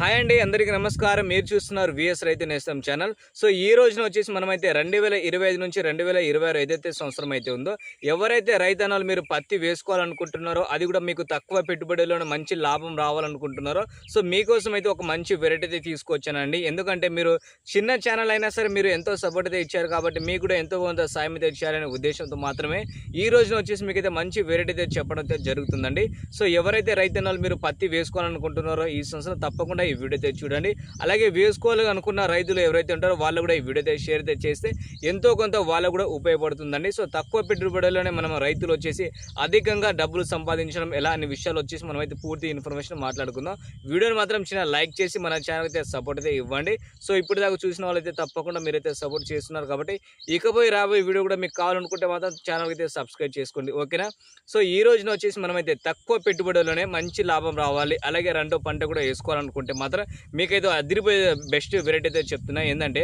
Hi అండి అందరికీ నమస్కారం. మీరు చూస్తున్నారు విఎస్ రైతు నేస్తం ఛానల్. సో ఈ రోజున వచ్చేసి మనమైతే రెండు వేల ఇరవై ఐదు నుంచి రెండు వేల ఇరవై ఆరు ఏదైతే సంవత్సరం అయితే ఉందో ఎవరైతే రైతనాలు మీరు పత్తి వేసుకోవాలనుకుంటున్నారో అది కూడా మీకు తక్కువ పెట్టుబడిలోనే మంచి లాభం రావాలనుకుంటున్నారో సో మీకోసం అయితే ఒక మంచి వెరైటీ అయితే తీసుకొచ్చానండి. ఎందుకంటే మీరు చిన్న ఛానల్ అయినా సరే మీరు ఎంతో సపోర్ట్ అయితే ఇచ్చారు కాబట్టి మీకు కూడా ఎంతో కొంత సాయం అయితే ఇచ్చారనే ఉద్దేశంతో మాత్రమే ఈ రోజున వచ్చేసి మీకు అయితే మంచి వెరైటీ అయితే చెప్పడం అయితే జరుగుతుందండి. సో ఎవరైతే రైతనాలు మీరు పత్తి వేసుకోవాలనుకుంటున్నారో ఈ సంవత్సరం తప్పకుండా ఈ వీడియో అయితే చూడండి. అలాగే వేసుకోవాలి అనుకున్న రైతులు ఎవరైతే ఉంటారో వాళ్ళు కూడా ఈ వీడియో అయితే షేర్ అయితే చేస్తే ఎంతో కొంత వాళ్ళకు కూడా ఉపయోగపడుతుందండి. సో తక్కువ పెట్టుబడిలోనే మనం రైతులు వచ్చేసి అధికంగా డబ్బులు సంపాదించడం ఎలా అనే విషయాలు వచ్చేసి మనం అయితే పూర్తి ఇన్ఫర్మేషన్ మాట్లాడుకుందాం. వీడియోని మాత్రం చిన్న లైక్ చేసి మన ఛానల్ అయితే సపోర్ట్ అయితే ఇవ్వండి. సో ఇప్పుడు దాకా చూసిన వాళ్ళైతే తప్పకుండా మీరైతే సపోర్ట్ చేస్తున్నారు కాబట్టి ఇకపోయి రాబోయే వీడియో కూడా మీకు కావాలనుకుంటే మాత్రం ఛానల్కి అయితే సబ్స్క్రైబ్ చేసుకోండి. ఓకేనా? సో ఈ రోజున వచ్చేసి మనమైతే తక్కువ పెట్టుబడిలోనే మంచి లాభం రావాలి. అలాగే రెండో పంట కూడా వేసుకోవాలనుకుంటే మాత్రం మీకైతే అదిరిపోయే బెస్ట్ వెరైటీ అయితే చెప్తున్నా. ఏంటంటే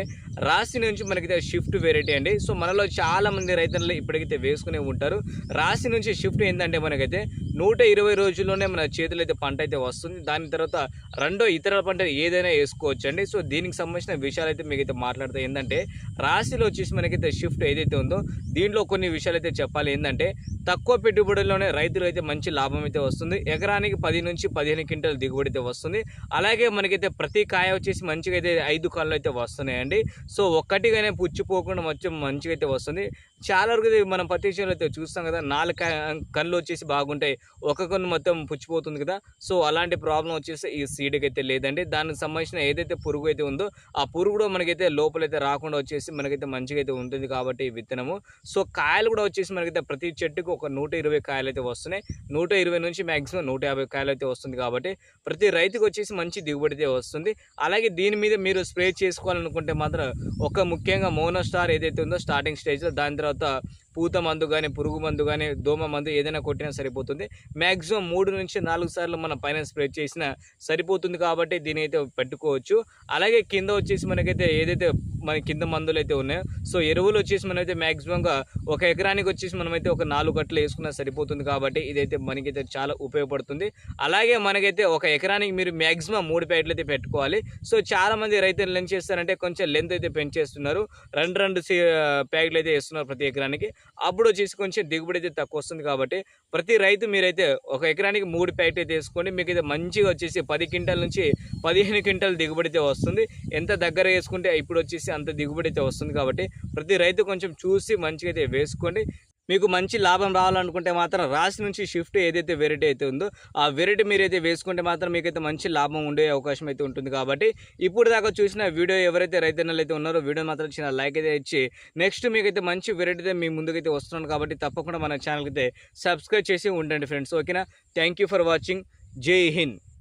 రాశి నుంచి మనకైతే షిఫ్ట్ వెరైటీ అండి. సో మనలో చాలా మంది రైతులు ఇప్పటికైతే వేసుకునే ఉంటారు. రాశి నుంచి షిఫ్ట్ ఏంటంటే మనకైతే నూట ఇరవై రోజుల్లోనే మన చేతులు అయితే పంట అయితే వస్తుంది. దాని తర్వాత రెండో ఇతర పంట ఏదైనా వేసుకోవచ్చు అండి సో దీనికి సంబంధించిన విషయాలు అయితే మీకైతే మాట్లాడితే. ఏంటంటే రాశిలో వచ్చేసి మనకైతే షిఫ్ట్ ఏదైతే ఉందో దీంట్లో కొన్ని విషయాలు అయితే చెప్పాలి. ఏంటంటే తక్కువ పెట్టుబడిలోనే రైతులు అయితే మంచి లాభం అయితే వస్తుంది. ఎకరానికి పది నుంచి పదిహేను క్వింటల్ దిగుబడి అయితే వస్తుంది. అలాగే మనకైతే ప్రతి కాయ వచ్చేసి మంచిగా అయితే ఐదు కాళ్ళు అయితే వస్తున్నాయండి. సో ఒక్కటిగానే పుచ్చిపోకుండా మొత్తం మంచిగా అయితే వస్తుంది. చాలా వరకు మనం ప్రతి విషయంలో అయితే చూస్తాం కదా నాలుగు కళ్ళు వచ్చేసి బాగుంటాయి. ఒక మొత్తం పుచ్చిపోతుంది కదా. సో అలాంటి ప్రాబ్లం వచ్చేసి ఈ సీడ్కి అయితే లేదండి. దానికి సంబంధించిన ఏదైతే పురుగు అయితే ఉందో ఆ పురుగు కూడా మనకైతే లోపలైతే రాకుండా వచ్చేసి మనకైతే మంచిగా అయితే ఉంటుంది కాబట్టి ఈ విత్తనము. సో కాయలు కూడా వచ్చేసి మనకైతే ప్రతి చెట్టుకు ఒక నూట ఇరవై కాయలు అయితే వస్తున్నాయి. నూట ఇరవై నుంచి మ్యాక్సిమం నూట యాభై కాయలు అయితే వస్తుంది కాబట్టి ప్రతి రైతుకు వచ్చేసి మంచి దిగుబడి అయితే వస్తుంది. అలాగే దీని మీద మీరు స్ప్రే చేసుకోవాలనుకుంటే మాత్రం ఒక ముఖ్యంగా మోనో స్టార్ ఏదైతే ఉందో స్టార్టింగ్ స్టేజ్లో దాని తర్వాత పూత మందు కానీ పురుగు మందు కానీ దోమ మందు ఏదైనా కొట్టినా సరిపోతుంది. మ్యాక్సిమం మూడు నుంచి నాలుగు సార్లు మన పైన స్ప్రే చేసినా సరిపోతుంది కాబట్టి దీని అయితే పెట్టుకోవచ్చు. అలాగే కింద వచ్చేసి మనకైతే ఏదైతే మన కింద మందులు అయితే ఉన్నాయో సో ఎరువులు వచ్చేసి మనమైతే మ్యాక్సిమంగా ఒక ఎకరానికి వచ్చేసి మనమైతే ఒక నాలుగు గట్లు వేసుకున్నా సరిపోతుంది కాబట్టి ఇదైతే మనకైతే చాలా ఉపయోగపడుతుంది. అలాగే మనకైతే ఒక ఎకరానికి మీరు మ్యాక్సిమం మూడు ప్యాకెట్లు అయితే పెట్టుకోవాలి. సో చాలామంది రైతులు ఏం చేస్తారంటే కొంచెం లెంత్ అయితే పెంచేస్తున్నారు. రెండు రెండు ప్యాక్లు ప్యాకెట్లు అయితే వేస్తున్నారు ప్రతి ఎకరానికి. అప్పుడు వచ్చేసి కొంచెం దిగుబడి అయితే తక్కువ వస్తుంది కాబట్టి ప్రతి రైతు మీరైతే ఒక ఎకరానికి మూడు ప్యాకెట్ అయితే వేసుకోండి మీకు అయితే మంచిగా వచ్చేసి పది క్వింటల్ నుంచి పదిహేను క్వింటాల్ దిగుబడి అయితే వస్తుంది. ఎంత దగ్గర వేసుకుంటే ఇప్పుడు వచ్చేసి అంత దిగుబడి అయితే వస్తుంది కాబట్టి ప్రతి రైతు కొంచెం చూసి మంచిగా అయితే వేసుకోండి. మీకు మంచి లాభం రావాలనుకుంటే మాత్రం రాశి నుంచి షిఫ్ట్ ఏదైతే వెరైటీ అయితే ఉందో ఆ వెరైటీ మీరైతే వేసుకుంటే మాత్రం మీకైతే మంచి లాభం ఉండే అవకాశం అయితే ఉంటుంది కాబట్టి ఇప్పుడు దాకా చూసిన వీడియో ఎవరైతే రైతన్నలు అయితే ఉన్నారో వీడియో మాత్రం చిన్న లైక్ అయితే ఇచ్చి నెక్స్ట్ మీకైతే మంచి వెరైటీ అయితే మీ ముందుకైతే వస్తున్నాను కాబట్టి తప్పకుండా మన ఛానల్కి అయితే సబ్స్క్రైబ్ చేసి ఉండండి ఫ్రెండ్స్ ఓకేనా? థ్యాంక్ యూ ఫర్ వాచింగ్ జై హింద్